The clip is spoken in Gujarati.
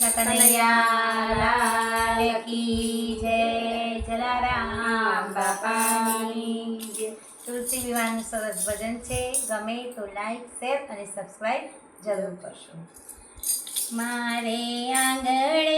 કનૈયાલાલ કી જય, જલારામ બાપાની. તુલસી વિવાહનું સરસ ભજન છે. ગમે તો લાઈક શેર અને સબસ્ક્રાઈબ જરૂર કરશો. મારે આંગણે